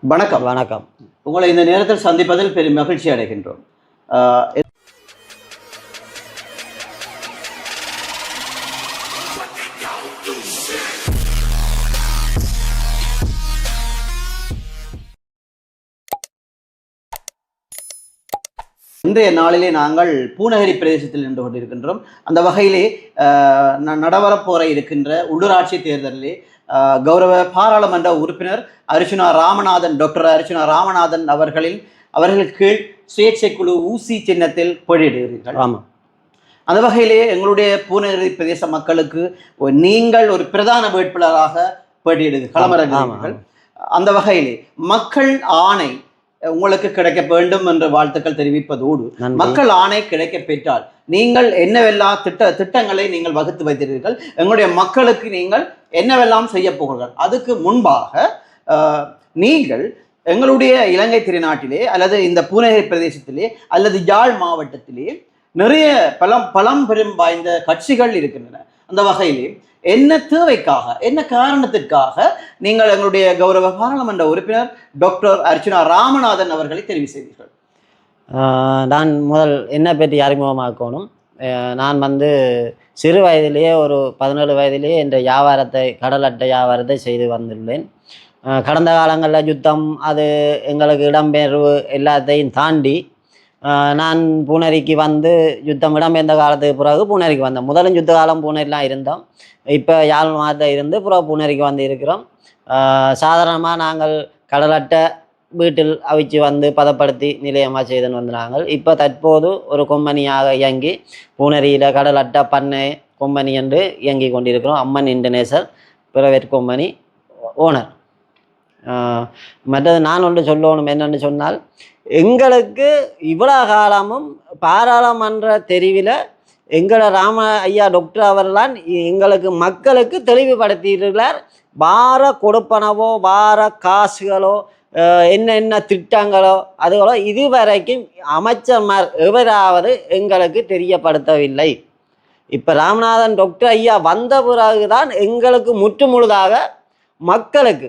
வணக்கம். வணக்கம். உங்களை இந்த நேரத்தில் சந்திப்பதில் பெரும் மகிழ்ச்சி அடைகின்றோம். இன்றைய நாளிலே நாங்கள் பூநகரி பிரதேசத்தில் நின்று கொண்டிருக்கின்றோம். அந்த வகையிலே நடவரப்போற இருக்கின்ற உள்ளூராட்சி தேர்தலிலே கௌரவ பாராளுமன்ற உறுப்பினர் அர்ச்சுனா ராமநாதன் டாக்டர் அர்ச்சுனா ராமநாதன் அவர்களின் அவர்கள் கீழ் சுயேட்சை குழு ஊசி சின்னத்தில் போட்டியிடுகிறீர்கள். ஆமாம் அந்த வகையிலே எங்களுடைய பூநகரி பிரதேச மக்களுக்கு நீங்கள் ஒரு பிரதான வேட்பாளராக போட்டியிடுங்க களமிறங்குகிறீர்கள். அந்த வகையிலே மக்கள் ஆணை உங்களுக்கு கிடைக்க வேண்டும் என்ற வாழ்த்துக்கள் தெரிவிப்பதோடு மக்கள் ஆணை கிடைக்க பெற்றால் நீங்கள் என்னவெல்லாம் திட்ட திட்டங்களை நீங்கள் வகுத்து வைத்தீர்கள் எங்களுடைய மக்களுக்கு நீங்கள் என்னவெல்லாம் செய்ய போகிறீர்கள் அதுக்கு முன்பாக ஆஹ், நீங்கள் எங்களுடைய இலங்கை திருநாட்டிலே அல்லது இந்த பூநகரி பிரதேசத்திலே அல்லது யாழ் மாவட்டத்திலே நிறைய பலம் பலம் பெரும் வாய்ந்த கட்சிகள் இருக்கின்றன. அந்த வகையிலே என்ன தேவைக்காக என்ன காரணத்திற்காக நீங்கள் எங்களுடைய கௌரவ பாராளுமன்ற உறுப்பினர் டாக்டர் அர்ச்சுனா ராமநாதன் அவர்களை தெரிவு செய்தீர்கள்? நான் முதல் என்ன பற்றி அறிமுகமாக்கணும். நான் வந்து சிறு வயதிலேயே ஒரு பதினேழு வயதிலேயே என்ற வியாபாரத்தை கடல் அட்டை வியாபாரத்தை செய்து வந்துள்ளேன். கடந்த காலங்களில் யுத்தம் அது எங்களுக்கு இடம்பெயர்வு எல்லாத்தையும் தாண்டி நான் பூனரிக்கு வந்து யுத்தம் இடம்பெயர்ந்த காலத்துக்கு பிறகு பூனரிக்கு வந்தேன். முதலும் யுத்த காலம் பூனரிலாம் இருந்தோம். இப்போ யாழ் மாதத்தை இருந்து பிறகு பூனரிக்கு வந்து இருக்கிறோம். சாதாரணமாக நாங்கள் கடலட்டை வீட்டில் அவிச்சு வந்து பதப்படுத்தி நிலையமாக செய்துன்னு வந்து நாங்கள் இப்போ தற்போது ஒரு கொம்பனியாக இயங்கி பூனரியில் கடல் அட்டை பண்ணை கொம்பனி என்று இயங்கி கொண்டிருக்கிறோம். Amman international private company owner. மற்றது நான் ஒன்று சொல்லணும் என்னென்னு சொன்னால் எங்களுக்கு இவ்வளோ காலமும் பாராளுமன்ற தெரிவில் எங்களை ராம ஐயா டாக்டர் அவர்லாம் எங்களுக்கு மக்களுக்கு தெளிவுபடுத்தியிருக்கிறார். வார கொடுப்பனவோ வார காசுகளோ என்னென்ன திட்டங்களோ அதுகளோ இதுவரைக்கும் அமைச்சர்மார் எவராவது எங்களுக்கு தெரியப்படுத்தவில்லை. இப்போ ராமநாதன் டாக்டர் ஐயா வந்த பிறகுதான் எங்களுக்கு முற்றுமுழுதாக மக்களுக்கு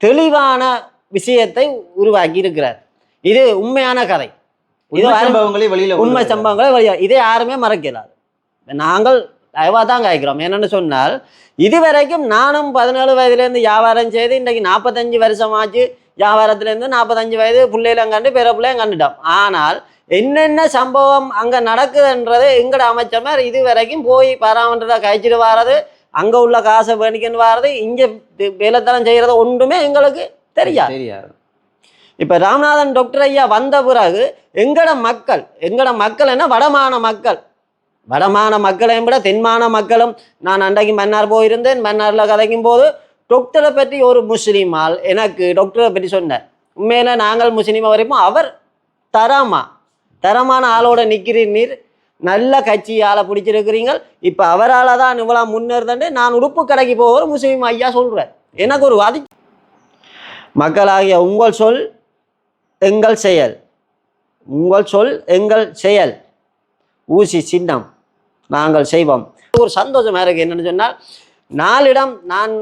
தெளிவான விஷயத்தை உருவாக்கி இருக்கிறார் இது உண்மையான கதை. இது சம்பவங்களை வெளியில உண்மை. சம்பவங்களை வெளியா இதை யாருமே மறக்கலாது நாங்கள் தயவாக தான் காய்க்கிறோம் என்னென்னு சொன்னால் இதுவரைக்கும் நானும் பதினேழு வயதுலேருந்து வியாபாரம் செய்து இன்றைக்கு நாற்பத்தஞ்சு வருஷமாச்சு வியாபாரத்துலேருந்து நாற்பத்தஞ்சு வயது பிள்ளைகளும் கண்டு பிற பிள்ளையும் கண்டுட்டோம். ஆனால் என்னென்ன சம்பவம் அங்கே நடக்குதுன்றது எங்கட அமைச்சர் இது வரைக்கும் போய் பாராமன்றத்தை கழிச்சிட்டு வர்றது அங்கே உள்ள காசை வேணிக்கன்னு வர்றது இங்கே வேலைத்தனம் செய்கிறது ஒன்றுமே எங்களுக்கு தெரியாது. தெரியாது. இப்போ ராமநாதன் டாக்டர் ஐயா வந்த பிறகு எங்கட மக்கள் எங்கட மக்கள் என்ன? வடமான மக்கள். வடமான மக்களையும் விட தென்மான மக்களும் நான் அன்றைக்கு மன்னார் போயிருந்தேன். மன்னாரில் கதைக்கும் போது டாக்டரை பற்றி ஒரு முஸ்லீம் ஆள் எனக்கு டாக்டரை பற்றி சொன்னார். உண்மையில நாங்கள் முஸ்லீம் வரைக்கும் அவர் தரமா தரமான ஆளோட நிற்கிறீர் நீர். நல்ல கட்சியால் பிடிச்சிருக்கிறீங்க இப்போ அவரால் தான் இவ்வளோ முன்னேறதண்டு நான் உடுப்பு கடைக்கு போகிற முஸ்லீம் ஐயா சொல்கிறார் எனக்கு ஒரு வாதி மக்களாகிய உங்கள் சொல் எங்கள் செயல். உங்கள் சொல் எங்கள் செயல். ஊசி சின்னம். நாங்கள் செய்வோம். ஒரு சந்தோஷமாக இருக்குது என்னென்னு சொன்னால் நாளிடம் நான்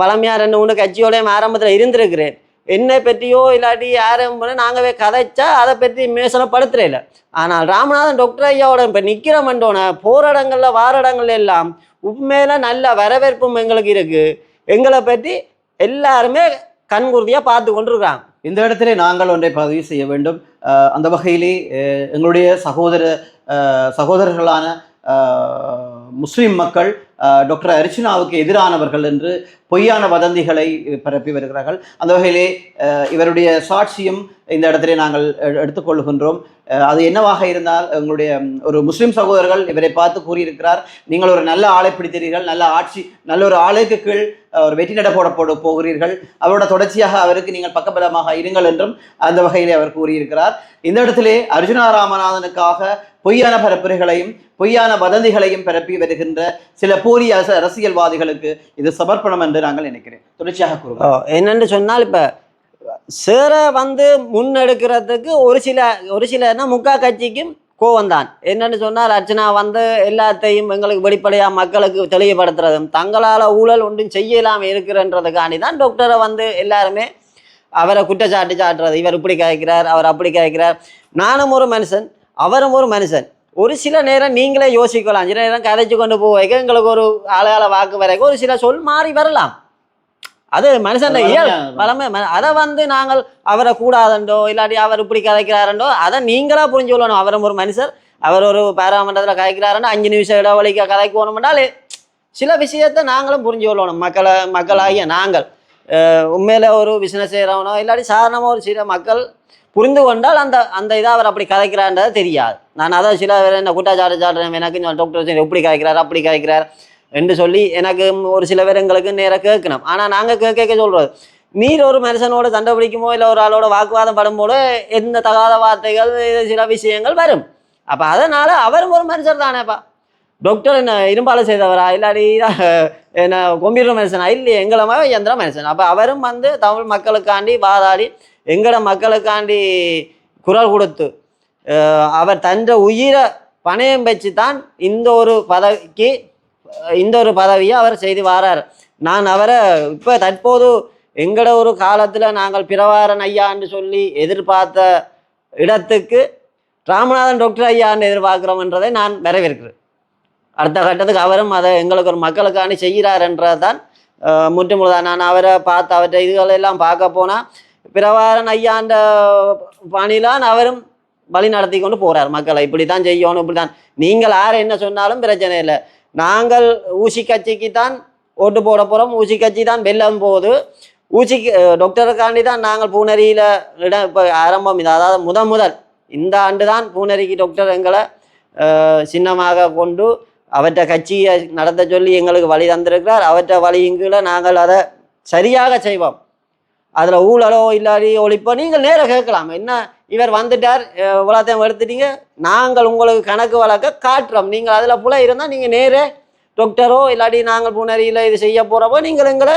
வளமையார் என்ன ரெண்டு மூணு கட்சியோடையும் ஆரம்பத்தில் இருந்திருக்கிறேன். என்னை பற்றியோ இல்லாட்டி யாரும் நாங்கவே கதைச்சா அதை பற்றி விமர்சனப்படுத்துறே இல்லை ஆனால் ராமநாதன் டாக்டர் ஐயாவோட இப்போ நிற்கிறோம்ன்றோன போராடங்களில் வாரடங்கள்ல எல்லாம் உண்மையில நல்ல வரவேற்பும் எங்களுக்கு இருக்குது எங்களை பற்றி எல்லாருமே கண்குருதியாக பார்த்து கொண்டிருக்காங்க இந்த இடத்துல நாங்கள் ஒன்றை பதிவு செய்ய வேண்டும். அந்த வகையிலே எங்களுடைய சகோதர சகோதரர்களான முஸ்லீம் மக்கள் டாக்டர் அர்ச்சனாவுக்கு எதிரானவர்கள் என்று பொய்யான வதந்திகளை பரப்பி வருகிறார்கள். அந்த வகையிலே இவருடைய சாட்சியும் இந்த இடத்திலே நாங்கள் எடுத்துக்கொள்கின்றோம் அது என்னவாக இருந்தால் எங்களுடைய ஒரு முஸ்லிம் சகோதரர்கள் இவரை பார்த்து கூறியிருக்கிறார் நீங்கள் ஒரு நல்ல ஆளை பிடித்தீர்கள் நல்ல ஆட்சி நல்ல ஒரு ஆளுக்கு கீழ் ஒரு வெற்றி நட போட போட போகிறீர்கள். அவரோட தொடர்ச்சியாக அவருக்கு நீங்கள் பக்கபலமாக இருங்கள் என்றும் அந்த வகையிலே அவர் கூறியிருக்கிறார். இந்த இடத்திலே அர்ஜுனா ராமநாதனுக்காக பொய்யான பரப்புரைகளையும் பொய்யான வதந்திகளையும் பரப்பி வருகின்ற சில போலி அரசியல்வாதிகளுக்கு இது சமர்ப்பணம் என்று நாங்கள் நினைக்கிறேன். தொடர்ச்சியாக கூறுவோம் என்னென்று சொன்னால் இப்போ சேர வந்து முன்னெடுக்கிறதுக்கு ஒரு சில ஒரு சிலன்னா முக்கா கட்சிக்கும் கோவம் தான். என்னன்னு சொன்னால் அர்ச்சனா வந்து எல்லாத்தையும் எங்களுக்கு வெளிப்படையாக மக்களுக்கு தெளிவுபடுத்துறதும் தங்களால் ஊழல் ஒன்றும் செய்யலாம் இருக்கிறன்றதுக்காண்டி தான் டாக்டரை வந்து எல்லாருமே அவரை குற்றச்சாட்டு சாட்டுறது. இவர் இப்படி கேட்கிறார் அவர் அப்படி கேட்கிறார் நானும் ஒரு மனுஷன். அவரும் ஒரு மனுஷன். ஒரு சில நேரம் நீங்களே யோசிக்கலாம். சில நேரம் கதைச்சு கொண்டு போக எங்களுக்கு ஒரு ஆளாள வாக்கு வரைக்கும் ஒரு சில சொல் மாறி வரலாம். அது மனுஷன் இயல் பழமை. ம- அதை வந்து நாங்கள் அவரை கூடாதண்டோ இல்லாட்டி அவர் இப்படி கதைக்கிறாரண்டோ அதை நீங்களா புரிஞ்சு கொள்ளணும். அவரும் ஒரு மனுஷர் அவர் ஒரு பாராமண்டலத்தில் கதைக்கிறாருன்னா அஞ்சு நிமிஷம் இடைவெளிக்கு கதைக்கணும்னாலே சில விஷயத்தை நாங்களும் புரிஞ்சு கொள்ளணும். மக்களை மக்களாகிய நாங்கள். உண்மையில ஒரு பிஸ்னஸ் செய்கிறவனோ இல்லாட்டி சாதாரணமாக ஒரு சில மக்கள் புரிந்து கொண்டால் அந்த அந்த இதை அவர் அப்படி கதைக்கிறான்றது தெரியாது. நான் அதான் சில பேர் என்ன குட்டாச்சாட்டு சாடுறேன் எனக்கு டாக்டர் எப்படி கதைக்கிறார் அப்படி கதைக்கிறார் என்று சொல்லி எனக்கு ஒரு சில பேர் எங்களுக்கு நேராக கேட்கணும். ஆனால் நாங்கள் கேட்க கேட்க சொல்கிறோம் நீர் ஒரு மனுஷனோட சண்டை பிடிக்குமோ இல்லை ஒரு ஆளோட வாக்குவாதம் படும்போது எந்த தகாத வார்த்தைகள் இது சில விஷயங்கள் வரும். அப்போ அதனால் அவரும் ஒரு மனுஷர் தானேப்பா. டாக்டர் என்ன இரும்பால செய்தவரா இல்லாடி என்ன கம்ப்யூட்டர் மனுஷனா இல்லையே எங்களை மாதிரி எந்திர மனுஷன். அப்போ அவரும் வந்து தமிழ் மக்களுக்காண்டி வாதாடி எங்களோட மக்களுக்காண்டி குரல் கொடுத்து அவர் தன்ற உயிரை பணயம் வச்சு தான் இந்த ஒரு பதவிக்கு இந்த ஒரு பதவியை அவர் செய்து வாரார். நான் அவரை இப்போ தற்போது எங்களோட ஒரு காலத்தில் நாங்கள் பிரவாரன் ஐயான்னு சொல்லி எதிர்பார்த்த இடத்துக்கு ராமநாதன் டாக்டர் ஐயான்னு எதிர்பார்க்குறோம்ன்றதை நான் வரவேற்கிறேன். அடுத்த கட்டத்துக்கு அவரும் அதை எங்களுக்கு ஒரு மக்களுக்காண்டி செய்கிறார் தான் முற்றுமுழுதான். நான் அவரை பார்த்து அவற்றை இதுகளெல்லாம் பார்க்க போனால் பிரவாரன் ஐயாண்ட பாணியிலான் அவரும் வழி நடத்தி கொண்டு போறார் மக்களை. இப்படி தான் செய்யணும் இப்படி தான் நீங்கள் யார் என்ன சொன்னாலும் பிரச்சனை இல்லை. நாங்கள் ஊசி கட்சிக்கு தான் ஓட்டு போட போகிறோம் ஊசி கட்சி தான் வெல்லம் போது ஊசிக்கு டாக்டருக்காண்டி தான் நாங்கள் பூனரியில் இடம் இப்போ ஆரம்பம் இது. அதாவது முதன் முதல் இந்த ஆண்டு தான் பூனரிக்கு டாக்டர் எங்களை சின்னமாக கொண்டு அவற்றை கட்சியை நடத்த சொல்லி எங்களுக்கு வழி தந்திருக்கிறார். அவற்றை வழியின் கீழே நாங்கள் அதை சரியாக செய்வோம். அதில் ஊழலோ இல்லாடி ஒழிப்போ நீங்கள் நேராக கேட்கலாம். என்ன இவர் வந்துட்டார் இவ்வளோத்தையும் எடுத்துட்டீங்க நாங்கள் உங்களுக்கு கணக்கு வழக்க காட்டுறோம். நீங்கள் அதில் புல இருந்தால் நீங்கள் நேரே டாக்டரோ இல்லாட்டி நாங்கள் புனரியில் இது செய்ய போகிறப்போ நீங்கள் எங்களை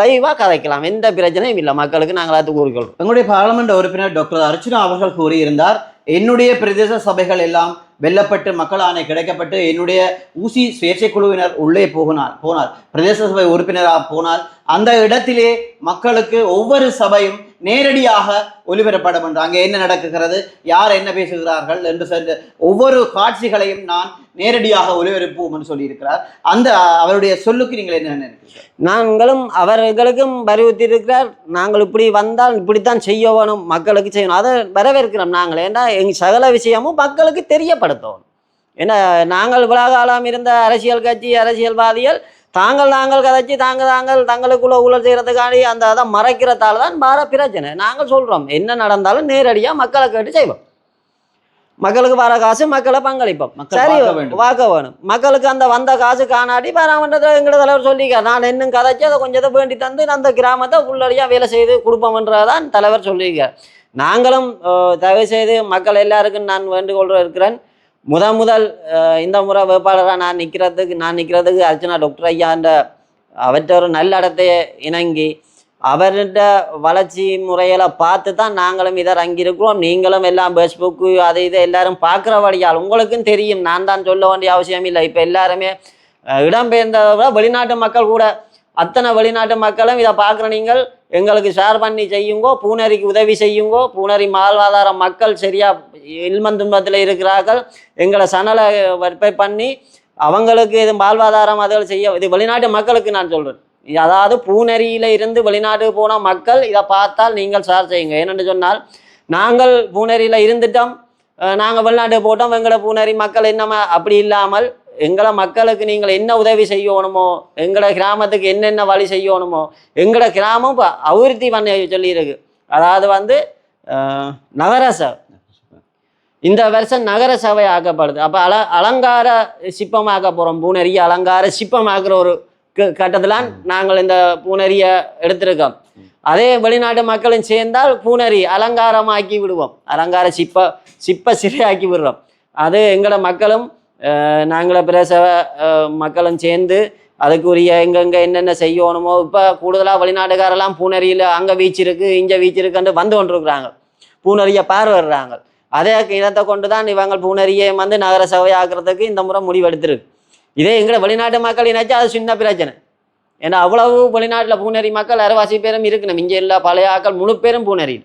லைவாக கதைக்கலாம். எந்த பிரச்சனையும் இல்லை. மக்களுக்கு நாங்கள் அது கூறிக்கொள்கிறோம் எங்களுடைய பாராளுமன்ற உறுப்பினர் டாக்டர் அர்ச்சனா அவர்கள் கூறியிருந்தார் என்னுடைய பிரதேச சபைகள் எல்லாம் வெல்லப்பட்டு மக்கள் ஆணை கிடைக்கப்பட்டு என்னுடைய ஊசி சுயேட்சை குழுவினர் உள்ளே போகினார் போனார். பிரதேச சபை உறுப்பினராக போனால் அந்த இடத்திலே மக்களுக்கு ஒவ்வொரு சபையும் நேரடியாக ஒலிபரப்படும் என்று அங்கே என்ன நடக்குகிறது? யார் என்ன பேசுகிறார்கள் என்று சொல்ற ஒவ்வொரு காட்சிகளையும் நான் நேரடியாக ஒலிபரப்புவோம் சொல்லியிருக்கிறார். அந்த அவருடைய சொல்லுக்கு நீங்கள் என்ன நினைக்கிறீர்கள்? நாங்களும் அவர்களுக்கும் வலியுறுத்தியிருக்கிறார். நாங்கள் இப்படி வந்தால் இப்படித்தான் செய்ய வேணும் மக்களுக்கு செய்யணும். அதை வரவேற்கிறோம் நாங்கள். ஏன்னா எங்கள் சகல விஷயமும் மக்களுக்கு தெரியப்படுத்தணும் ஏன்னா நாங்கள் விழாகாலம் இருந்த அரசியல் கட்சி அரசியல்வாதிகள் தாங்கள் தாங்கள் கதைச்சி தாங்கள் தாங்கள் தங்களுக்குள்ள ஊழல் செய்கிறதுக்காண்டி அந்த அதை மறைக்கிறதால தான் பார பிரச்சனை. நாங்கள் சொல்கிறோம் என்ன நடந்தாலும் நேரடியாக மக்களை கேட்டு செய்வோம். மக்களுக்கு வர காசு மக்களை பங்களிப்போம். மக்கள் சரி. வாக்க வேணும். மக்களுக்கு அந்த வந்த காசு காணாட்டி பாராமன்றத்தில் எங்களை தலைவர் சொல்லிக்கார் நான் இன்னும் கதைச்சு அதை கொஞ்சத்தை வேண்டி தந்து அந்த கிராமத்தை உள்ளடியாக வேலை செய்து கொடுப்போம்ன்றதான் தலைவர் சொல்லியிருக்கார். நாங்களும் தயவு செய்து மக்கள் எல்லாருக்கும் நான் வேண்டுகோள் இருக்கிறேன். முத முதல் இந்த முறை வேட்பாளராக நான் நிற்கிறதுக்கு நான் நிற்கிறதுக்கு அர்ச்சனா டாக்டர் ஐயான்ற அவற்றை ஒரு நல்ல இடத்தையே இணங்கி அவர்கிட்ட வளர்ச்சி முறைகளை பார்த்து தான் நாங்களும் இதை அங்கிருக்கிறோம் நீங்களும் எல்லாம் ஃபேஸ்புக்கு அது இது எல்லாரும் பார்க்குற வழியால் உங்களுக்கும் தெரியும். நான் தான் சொல்ல வேண்டிய அவசியம் இல்லை. இப்போ எல்லாருமே அஹ், வெளிநாட்டு மக்கள் கூட அத்தனை வெளிநாட்டு மக்களும் இதை பார்க்குற நீங்கள் எங்களுக்கு ஷேர் பண்ணி செய்யுங்கோ பூனரிக்கு உதவி செய்யுங்கோ பூனரி வாழ்வாதார மக்கள் சரியாக இல்மன் துன்பத்தில் இருக்கிறார்கள். எங்களை சனலை வற்பை பண்ணி அவங்களுக்கு இது வாழ்வாதாரம் அதில் செய்ய இது வெளிநாட்டு மக்களுக்கு நான் சொல்கிறேன் அதாவது பூனரியில் இருந்து வெளிநாட்டுக்கு போன மக்கள் இதை பார்த்தால் நீங்கள் ஷேர் செய்யுங்க. ஏனென்று சொன்னால் நாங்கள் பூனரியில் இருந்துட்டோம் நாங்கள் வெளிநாட்டுக்கு போட்டோம் எங்களை பூனரி மக்கள் என்னமா அப்படி இல்லாமல் எங்களை மக்களுக்கு நீங்கள் என்ன உதவி செய்யணுமோ எங்களோட கிராமத்துக்கு என்னென்ன வழி செய்யணுமோ எங்களோட கிராமம் இப்போ அபிவிருத்தி பண்ண சொல்லியிருக்கு. அதாவது வந்து அஹ், நகர சபை இந்த வருஷம் நகர சபை ஆக்கப்படுது. அப்போ அல அலங்கார சிப்பமாக்க போகிறோம் பூனரிய அலங்கார சிப்பமாக்குற ஒரு க- நாங்கள் இந்த பூனரியை எடுத்திருக்கோம். அதே வெளிநாட்டு மக்களும் சேர்ந்தால் பூனரி அலங்காரமாக்கி விடுவோம். அலங்கார சிப்ப சிப்ப சிறையாக்கி விடுறோம். அது எங்களோட மக்களும் நாங்களே பிரசவ மக்களும் சேர்ந்து அதுக்குரிய எங்கெங்கே என்னென்ன செய்யணுமோ இப்போ கூடுதலாக வெளிநாட்டுக்காரெல்லாம் பூனரியில் அங்கே வீச்சு இருக்கு இங்கே வீச்சு இருக்குன்னு வந்து கொண்டிருக்கிறாங்க. பூனரியை பார்வர்றாங்க அதே இனத்தை கொண்டு தான் இவங்க பூனரியை வந்து நகர சபை ஆக்குறதுக்கு இந்த முறை முடிவெடுத்திருக்கு. இதே எங்களை வெளிநாட்டு மக்கள் இணைச்சா அது சின்ன பிரச்சனை. ஏன்னா அவ்வளவு வெளிநாட்டில் பூனரி மக்கள் அரைவாசி பேரும் இருக்கணும். இங்கே இல்லை பழைய ஆக்கள் முழு பேரும் பூனரி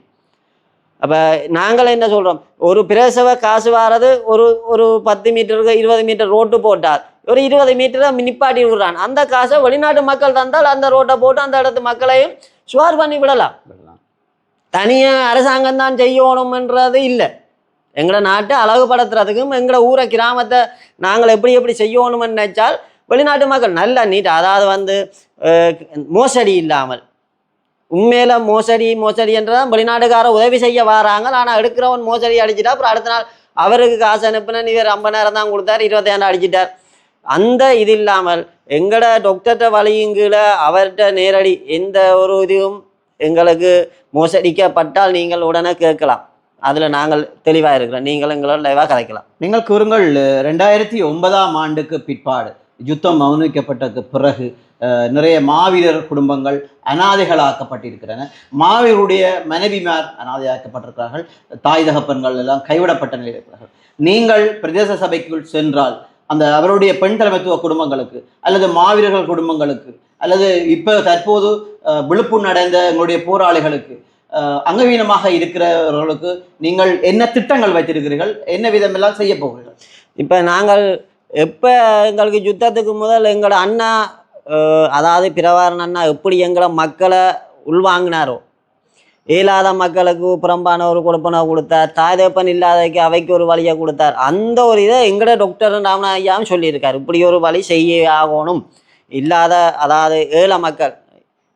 அப்போ நாங்கள் என்ன சொல்கிறோம் ஒரு பிரசவ காசு வாரது ஒரு ஒரு பத்து மீட்டருக்கு இருபது மீட்டர் ரோட்டு போட்டால் ஒரு இருபது மீட்டரை நிப்பாட்டி விடுறான். அந்த காசை வெளிநாட்டு மக்கள் தந்தால் அந்த ரோட்டை போட்டு அந்த இடத்து மக்களையும் சுவார் பண்ணி விடலாம். தனியாக அரசாங்கம் தான் செய்யணும்ன்றது இல்லை. எங்களை நாட்டை அழகுபடுத்துறதுக்கும் எங்களை ஊரை கிராமத்தை நாங்கள் எப்படி எப்படி செய்யணும்னு நினைச்சால் வெளிநாட்டு மக்கள் நல்ல நீட் அதாவது வந்து மோசடி இல்லாமல் உண்மையில மோசடி மோசடி என்றதான் வெளிநாட்டுக்கார உதவி செய்ய வராங்க. ஆனால் எடுக்கிறவன் மோசடி அடிச்சிட்டா அப்புறம் அடுத்த நாள் அவருக்கு காசு அனுப்புனேன் இவர் ஐம்பதாயிரம் தான் கொடுத்தார் இருபத்தாயிரம் அடிச்சிட்டார். அந்த இது இல்லாமல் எங்கட டாக்டர்கிட்ட வழியுங்கீழ அவர்கிட்ட நேரடி எந்த ஒரு இதுவும் எங்களுக்கு மோசடிக்கப்பட்டால் நீங்கள் உடனே கேட்கலாம். அதில் நாங்கள் தெளிவாக இருக்கிறோம். நீங்கள் எங்களோட லைவாக கதைக்கலாம். நீங்கள் கூறுங்கள் ரெண்டாயிரத்தி ஒன்பதாம் ஆண்டுக்கு பிற்பாடு யுத்தம் மௌனிக்கப்பட்டதுக்கு பிறகு நிறைய மாவீரர் குடும்பங்கள் அனாதைகளாக்கப்பட்டிருக்கிறன மாவீருடைய மனைவிமார் அனாதையாக்கப்பட்டிருக்கிறார்கள். தாய் தகப்பன்கள் எல்லாம் கைவிடப்பட்ட நிலையில் இருக்கிறார்கள். நீங்கள் பிரதேச சபைக்குள் சென்றால் அந்த அவருடைய பெண் தலைமைத்துவ குடும்பங்களுக்கு அல்லது மாவீரர்கள் குடும்பங்களுக்கு அல்லது இப்போ தற்போது விழுப்பு அடைந்த எங்களுடைய போராளிகளுக்கு அங்கவீனமாக இருக்கிறவர்களுக்கு நீங்கள் என்ன திட்டங்கள் வைத்திருக்கிறீர்கள்? என்ன விதமெல்லாம் செய்ய போகிறீர்கள்? இப்போ நாங்கள் எப்போ எங்களுக்கு யுத்தத்துக்கு முதல் எங்களோட அண்ணா அதாவது பிரபாரன் அண்ணா எப்படி எங்களை மக்களை உள்வாங்கினாரோ. இயலாத மக்களுக்கு புறம்பான ஒரு கொடுப்பனை கொடுத்தார். தாய் இல்லாதக்கு அவைக்கு ஒரு வழியை கொடுத்தார். அந்த ஒரு இதை எங்கட டாக்டர் ராமநாத ஐயாவும் சொல்லியிருக்கார். இப்படி ஒரு வழி செய்ய ஆகணும். இல்லாத அதாவது ஏழ மக்கள்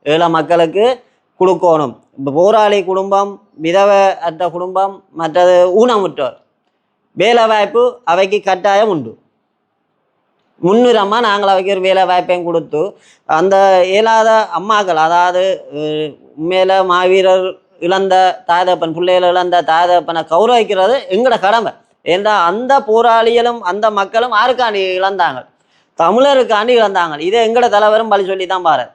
ஏழ மக்களுக்கு கொடுக்கணும். இப்போ போராளி குடும்பம் விதவை அற்ற குடும்பம் மற்றது ஊனமுற்றோர். வேலை வாய்ப்பு அவைக்கு கட்டாயம் உண்டு. முன்னுரமாக நாங்கள் அவைக்கு ஒரு வேலை வாய்ப்பையும் கொடுத்து அந்த இயலாத அம்மாக்கள் அதாவது உண்மையில் மாவீரர் இழந்த தாயதப்பன் பிள்ளைகள் இழந்த தாயதப்பனை கௌரவிக்கிறது எங்களோட கடமை. ஏன்னா அந்த போராளிகளும் அந்த மக்களும் யாருக்காண்டி இழந்தாங்க. தமிழருக்காண்டி இழந்தாங்க. இதை எங்களோட தலைவரும் பழி சொல்லி தான் பாரு.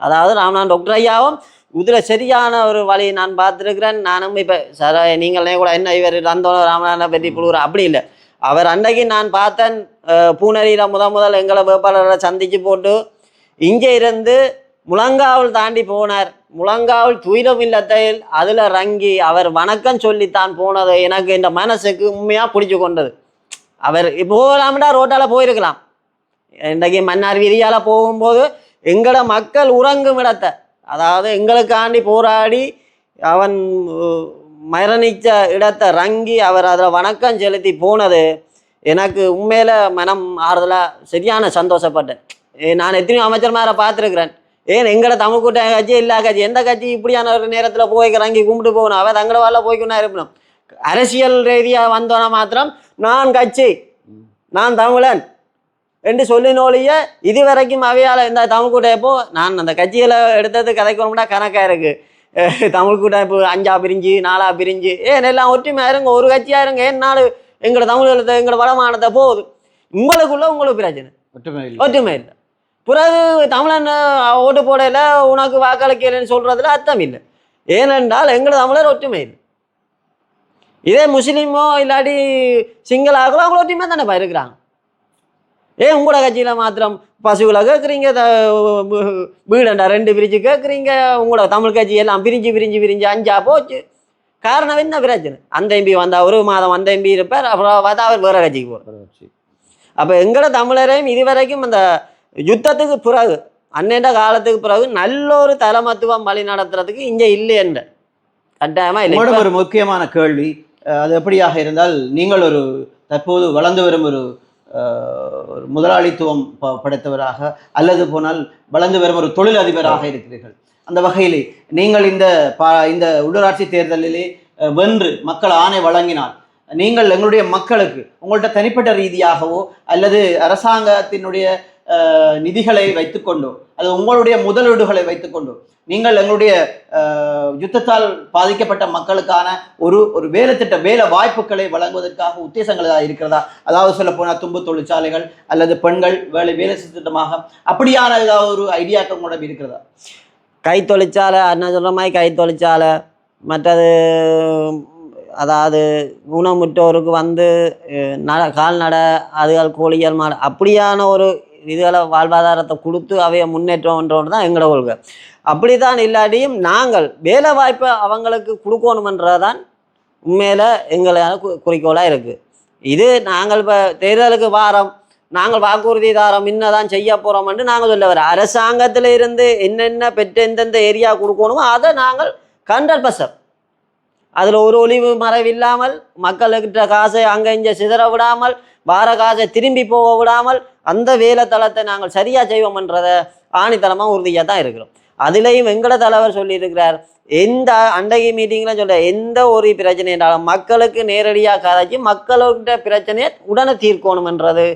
அதாவது ராம்நாத் டாக்டர் ஐயாவும் இதில் சரியான ஒரு வழி நான் பார்த்துருக்கிறேன். நானும் இப்போ சார் நீங்களே கூட என்ன இவர் ரந்தோன ராமநாதனை பற்றி புழுவுற அப்படி இல்லை. அவர் அன்னைக்கு நான் பார்த்தேன் பூனரியில் முத முதல் எங்களை வேட்பாளரை சந்திச்சு போட்டு இங்கே இருந்து முழங்காவல் தாண்டி போனார். முழங்காவல் துயிரம் இல்லத்தையில் அதில் ரங்கி அவர் வணக்கம் சொல்லித்தான் போனது. எனக்கு இந்த மனசுக்கு உண்மையாக பிடிச்சு கொண்டது. அவர் போகலாம்டா ரோட்டால் போயிருக்கலாம். இன்றைக்கு மன்னார் வீதியால் போகும்போது எங்களோட மக்கள் உறங்கும் இடத்தை அதாவது எங்களுக்காண்டி போராடி அவன் மரணித்த இடத்தை ரங்கி அவர் அதில் வணக்கம் செலுத்தி போனது. எனக்கு உண்மையில மனம் ஆறுதலாக சரியான சந்தோஷப்பட்டேன். நான் எத்தனையோ அமைச்சர் மேலே பார்த்துருக்குறேன். ஏன் எங்கட தமிழ் கூட்டம் கட்சி எல்லா கட்சி எந்த கட்சி இப்படியான ஒரு நேரத்தில் போய்க்கிறாங்க கும்பிட்டு போகணும். அவன் தங்கட வாழ போய்க்கணும் இருக்கணும் அரசியல் ரீதியாக வந்தோன்னா மாத்திரம் நான் கட்சி நான் தமிழன் என்று சொல்லினோலிய இது வரைக்கும் அவையால் இந்த தமிழ் கூட்டம் நான் அந்த கட்சியில் எடுத்தது கதைக்கணும்னா கணக்காக இருக்கு. தமிழ் கூட்டம் இப்போ அஞ்சா பிரிஞ்சு நாலா பிரிஞ்சு ஏன் எல்லாம் ஒற்றுமையாக இருங்க ஒரு கட்சியாக இருங்க ஏன் நாலு எங்களோட தமிழ் எழுத்த எங்களோட வடமானத்தை போகுது. உங்களுக்குள்ள உங்களுக்கு பிரச்சனை. ஒற்றுமை இல்லை. ஒற்றுமை இல்லை. பிறகு தமிழன் ஓட்டு போடையில் உனக்கு வாக்களிக்கலைன்னு சொல்றதுல அர்த்தம் இல்லை. ஏனென்றால் எங்களோட தமிழர் ஒற்றுமை இல்லை. இதே முஸ்லீமோ இல்லாட்டி சிங்களாகளோ அவங்க ஒற்றுமை தானே இருக்கிறாங்க. ஏன் உங்களோட கட்சியில் மாத்திரம் பசுகளை கேட்குறீங்க வீடண்டா ரெண்டு பிரிஞ்சு கேட்குறீங்க உங்களோட தமிழ் கட்சி எல்லாம் பிரிஞ்சு பிரிஞ்சு பிரிஞ்சு அஞ்சா போச்சு. காரணம் என்ன பிரச்சனை? அந்த எம்பி வந்தால் ஒரு மாதம் அந்த எம்பி இருப்பார் அப்புறம் பார்த்தா அவர் வேற கட்சிக்கு போவார் அப்போ எங்களோட தமிழரையும் இதுவரைக்கும் அந்த யுத்தத்துக்கு பிறகு அன்னைண்ட காலத்துக்கு பிறகு நல்ல ஒரு தலைமத்துவம் வழி நடத்துறதுக்கு இங்கே இல்லை என்ற. கட்டாயமாக இல்லை. ஒரு முக்கியமான கேள்வி அது எப்படியாக இருந்தால் நீங்கள் ஒரு தற்போது வளர்ந்து வரும் ஒரு ஒரு முதலாளித்துவம் ப- படைத்தவராக அல்லது போனால் வளர்ந்து வரும் ஒரு தொழிலதிபராக இருக்கிறீர்கள். அந்த வகையிலே நீங்கள் இந்த பா இந்த உள்ளூராட்சி தேர்தலிலே வென்று மக்கள் ஆணை வழங்கினால் நீங்கள் எங்களுடைய மக்களுக்கு உங்கள்கிட்ட தனிப்பட்ட ரீதியாகவோ அல்லது அரசாங்கத்தினுடைய நிதிகளை வைத்துக்கொண்டோ அல்லது உங்களுடைய முதலீடுகளை வைத்துக்கொண்டோ நீங்கள் எங்களுடைய யுத்தத்தால் பாதிக்கப்பட்ட மக்களுக்கான ஒரு ஒரு வேலை திட்ட வேலை வாய்ப்புகளை வழங்குவதற்காக உத்தேசங்கள் ஏதாவது இருக்கிறதா? அதாவது சொல்ல போனால் தும்பு தொழிற்சாலைகள் அல்லது பெண்கள் வேலை வேலை திட்டமாக அப்படியான ஏதாவது ஒரு ஐடியாக்கள் கூட இருக்கிறதா? கை தொழிற்சாலை சொல்கிற மாதிரி கை மற்றது அதாவது ஊனமுற்றோருக்கு வந்து நட கால்நடை அதுகள் கோழிகள் மாடு அப்படியான ஒரு இதுகளை வாழ்வாதாரத்தை கொடுத்து அவைய முன்னேற்றம்ன்றோடு தான் எங்களோட கொள்கை. அப்படி தான் இல்லாட்டியும் நாங்கள் வேலை வாய்ப்பை அவங்களுக்கு கொடுக்கணுமன்றதான் உண்மையில் எங்களான குறிக்கோளாக இருக்குது இது நாங்கள் இப்போ தேர்தலுக்கு வாரம் நாங்கள் வாக்குறுதி தாரோம் இன்னதான் செய்ய போகிறோம்னு நாங்கள் சொல்ல வர அரசாங்கத்தில் இருந்து என்னென்ன பெற்று எந்தெந்த ஏரியா கொடுக்கணுமோ அதை நாங்கள் ஹண்ட்ரட் பசர் அதில் ஒரு ஒளிவு மறைவில்லாமல் மக்களுக்கிட்ட காசை அங்கே இங்கே சிதற விடாமல் வார காசை திரும்பி போக விடாமல் அந்த வேலை தளத்தை நாங்கள் சரியாக செய்வோம்ன்றதை ஆணித்தனமாக உறுதியாக தான் இருக்கிறோம். அதுலேயும் வெங்கட தலைவர் சொல்லியிருக்கிறார் எந்த அண்டகி மீட்டிங்கில் சொல்ல எந்த ஒரு பிரச்சனை என்றாலும் மக்களுக்கு நேரடியாக கதைச்சு மக்கள்கிட்ட பிரச்சனையை உடனே தீர்க்கணும்ன்றது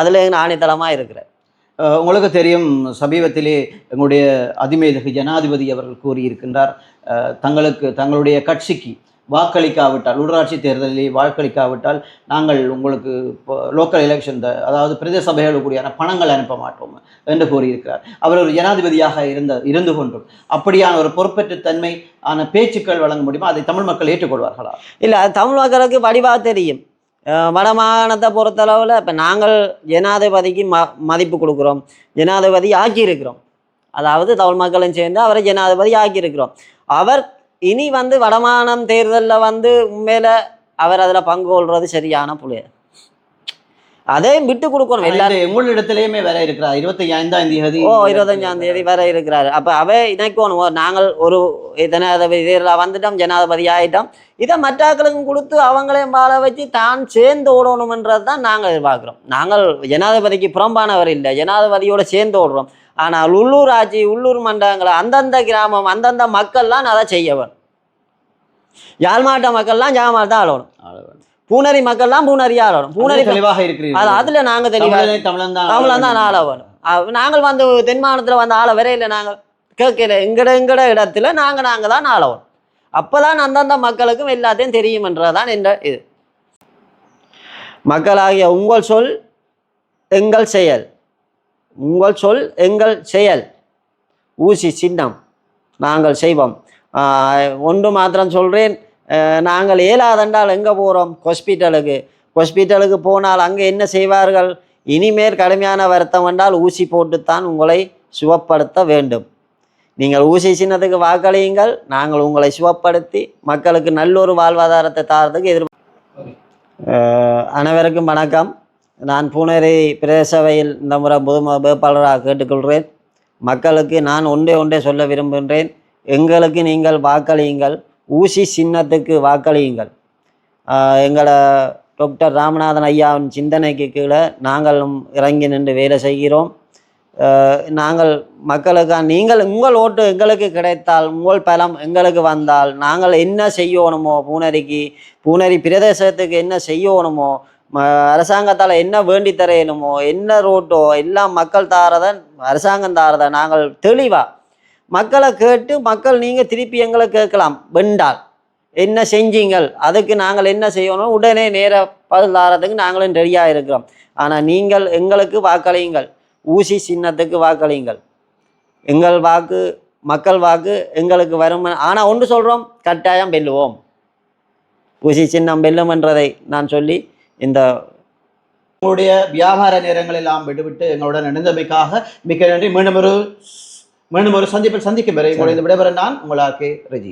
அதில் ஆணித்தளமாக இருக்கிறார் உங்களுக்கு தெரியும் சமீபத்திலே எங்களுடைய அதிமேதகு ஜனாதிபதி அவர்கள் கூறியிருக்கின்றார் தங்களுக்கு தங்களுடைய கட்சிக்கு வாக்களிக்காவிட்டால் உள்ளாட்சி தேர்தலில் வாக்களிக்காவிட்டால் நாங்கள் உங்களுக்கு லோக்கல் எலெக்ஷன் அதாவது பிரதேச சபைகளுக்குடியான பணங்கள் அனுப்ப மாட்டோம் என்று கூறியிருக்கிறார். அவர் ஒரு ஜனாதிபதியாக இருந்த இருந்து கொண்டும் அப்படியான ஒரு பொறுப்பற்ற தன்மை ஆன பேச்சுக்கள் வழங்க முடியுமா? அதை தமிழ் மக்கள் ஏற்றுக்கொள்வார்களா? இல்லை தமிழ் மக்களுக்கு வடிவாக தெரியும். வடமாகாணத்தை பொறுத்தளவில் இப்போ நாங்கள் ஜனாதிபதிக்கு ம மதிப்பு கொடுக்குறோம். ஜனாதிபதி ஆக்கியிருக்கிறோம். அதாவது தமிழ் மக்களும் சேர்ந்து அவரை ஜனாதிபதி ஆக்கியிருக்கிறோம். அவர் இனி வந்து வடமாகாணம் தேர்தலில் வந்து உண்மையில் அவர் அதில் பங்கு கொள்வது சரியான புள்ளி அதையும் விட்டு கொடுக்கணும். எல்லாரும் இந்த எங்களிடத்திலேயுமே வேற இருக்கிறார். இருபத்தி ஐந்தாம் தேதி ஓ இருபத்தஞ்சாம் தேதி வர இருக்கிறாரு. அப்போ அவை இணைக்கணும். நாங்கள் ஒரு ஜனாதிபதி வந்துட்டோம் ஜனாதிபதி ஆயிட்டோம். இதை மற்றாக்களுக்கும் கொடுத்து அவங்களையும் வாழ வச்சு தான் சேர்ந்து ஓடணுமன்றது தான் நாங்கள் எதிர்பார்க்குறோம். நாங்கள் ஜனாதிபதிக்கு புறம்பானவர் இல்லை. ஜனாதிபதியோட சேர்ந்து ஓடுறோம். ஆனால் உள்ளூர் ஆட்சி உள்ளூர் மண்டலங்கள் அந்தந்த கிராமம் அந்தந்த மக்கள்லாம் அதை செய்யவன் யாழ் மாவட்ட மக்கள்லாம் ஜாமால் தான் ஆளணும் பூனரி மக்கள்லாம் பூனரி ஆளணும். பூனரி தெளிவாக இருக்கிறீர்கள். அதில் நாங்கள் தெளிவாக தமிழனை தான் தமிழன் தான் ஆள வேணும் நாங்கள் வந்து தென் மாநிலத்தில் வந்து ஆள வரையில நாங்கள் கேட்கல. எங்கட எங்கட இடத்துல நாங்கள் நாங்கள் தான் ஆளவோம் அப்போ தான் அந்தந்த மக்களுக்கும் எல்லாத்தையும் தெரியுமன்றது தான் என்ற இது. மக்களாகிய உங்கள் சொல் எங்கள் செயல். உங்கள் சொல் எங்கள் செயல். ஊசி சின்னம். நாங்கள் செய்வோம். ஒன்று மாத்திரம் சொல்கிறேன் நாங்கள் ஏலாதண்டால் எங்கே போகிறோம் ஹாஸ்பிட்டலுக்கு. ஹாஸ்பிட்டலுக்கு போனால் அங்கே என்ன செய்வார்கள்? இனிமேல் கடுமையான வருத்தம் என்றால் ஊசி போட்டுத்தான் உங்களை சுவப்படுத்த வேண்டும். நீங்கள் ஊசி சின்னத்துக்கு வாக்களியுங்கள். நாங்கள் உங்களை சுவப்படுத்தி மக்களுக்கு நல்லொரு வாழ்வாதாரத்தை தாரதுக்கு எதிர் அனைவருக்கும் வணக்கம். நான் பூனேரி பிரதேசவையில் இந்த முறை முதும வேட்பாளராக கேட்டுக்கொள்கிறேன். மக்களுக்கு நான் ஒன்றே ஒன்றே சொல்ல விரும்புகின்றேன். எங்களுக்கு நீங்கள் வாக்களியுங்கள். ஊசி சின்னத்துக்கு வாக்களியுங்கள். எங்களை டாக்டர் ராமநாதன் ஐயாவின் சிந்தனைக்கு கீழே நாங்களும் இறங்கி நின்று வேலை செய்கிறோம். நாங்கள் மக்களுக்காக நீங்கள் உங்கள் ஓட்டு எங்களுக்கு கிடைத்தால் உங்கள் பலம் எங்களுக்கு வந்தால் நாங்கள் என்ன செய்யணுமோ பூனரிக்கு பூனரி பிரதேசத்துக்கு என்ன செய்யணுமோ அரசாங்கத்தால் என்ன வேண்டி தரையணுமோ என்ன ரோட்டோ எல்லாம் மக்கள் தாரதை அரசாங்கம் தாரதை நாங்கள் தெளிவாக மக்களை கேட்டு மக்கள் நீங்கள் திருப்பி எங்களை கேட்கலாம். வெண்டால் என்ன செஞ்சீங்கள்? அதுக்கு நாங்கள் என்ன செய்யணும்? உடனே நேர பதில் தாரத்துக்கு நாங்களும் ரெடியாக இருக்கிறோம். ஆனால் நீங்கள் எங்களுக்கு வாக்களியுங்கள். ஊசி சின்னத்துக்கு வாக்களியுங்கள். எங்கள் வாக்கு மக்கள் வாக்கு எங்களுக்கு வரும். ஆனால் ஒன்று சொல்கிறோம் கட்டாயம் வெல்லுவோம். ஊசி சின்னம் வெல்லும் என்றதை நான் சொல்லி இந்த உங்களுடைய வியாபார நேரங்கள் எல்லாம் விட்டுவிட்டு எங்களுடன் இணைந்தமைக்காக மிக்க நன்றி. மீண்டும் ஒரு மீண்டும் ஒரு சந்திப்பில் சந்திக்கும் வரை உங்களுடைய விடைபெற நான் உங்களாக்கே ரஜி